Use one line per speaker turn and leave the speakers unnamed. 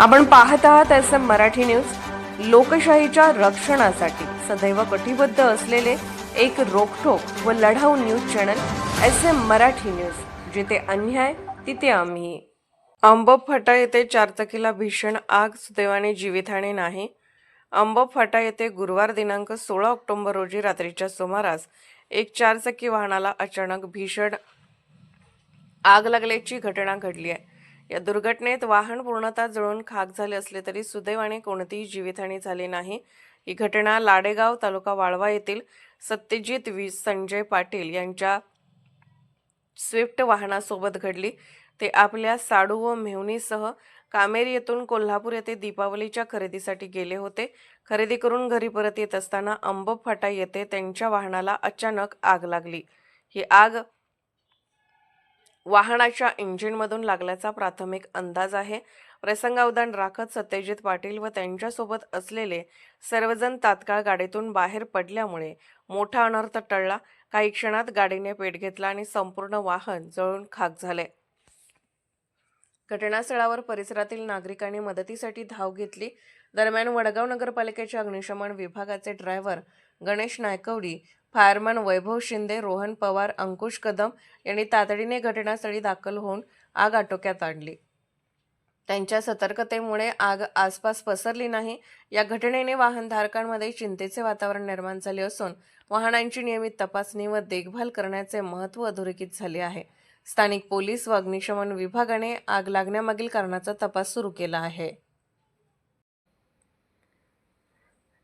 आपण पाहत आहात एस एम मराठी न्यूज. लोकशाहीच्या रक्षणासाठी सदैव कटिबद्ध असलेले एक रोखोक व लढाऊ news channel S M Marathi news. जिथे अन्याय तिथे आम्ही. अंबप फाटा येथे चारचाकीला भीषण आग सुदैवाने जीवितहानी नाही. अंबप फाटा येथे गुरुवार दिनांक सोळा ऑक्टोबर रोजी रात्रीच्या सुमारास एक चारचाकी वाहनाला अचानक भीषण आग लागल्याची घटना घडली आहे. या दुर्घटनेत वाहन पूर्णतः जळून खाक झाले असले तरी सुदैवाने कोणतीही जीवितहानी झाली नाही. ही घटना लाडेगाव तालुका वाळवा येथील सत्यजित वी. संजय पाटील यांच्या स्विफ्ट वाहनासोबत घडली. ते आपल्या साडू व मेहुनीसह कामेरी येथून कोल्हापूर येथे दीपावलीच्या खरेदीसाठी गेले होते. खरेदी करून घरी परत येत असताना अंब फाटा येथे त्यांच्या वाहनाला अचानक आग लागली. ही आग वाहनाच्या इंजिनमधून लागल्याचा प्राथमिक अंदाज आहे. प्रसंगावधान राखत सत्यजित पाटील व त्यांच्यासोबत असलेले सर्वजण तात्काळ गाडीतून बाहेर पडल्यामुळे मोठा अनर्थ टळला. काही क्षणात गाडीने पेट घेतला आणि संपूर्ण वाहन जळून खाक झाले. घटनास्थळावर परिसरातील नागरिकांनी मदतीसाठी धाव घेतली. दरम्यान वडगाव नगरपालिकेच्या अग्निशमन विभागाचे ड्रायव्हर गणेश नायकवडी फायरमॅन वैभव शिंदे रोहन पवार अंकुश कदम यांनी तातडीने घटनास्थळी दाखल होऊन आग आटोक्यात आणली. त्यांच्या सतर्कतेमुळे आग आसपास पसरली नाही. या घटनेने वाहनधारकांमध्ये चिंतेचे वातावरण निर्माण झाले असून वाहनांची नियमित तपासणी व देखभाल करण्याचे महत्त्व अधोरेखित झाले आहे. स्थानिक पोलीस व अग्निशमन विभागाने आग लागण्यामागील कारणाचा तपास सुरू केला आहे.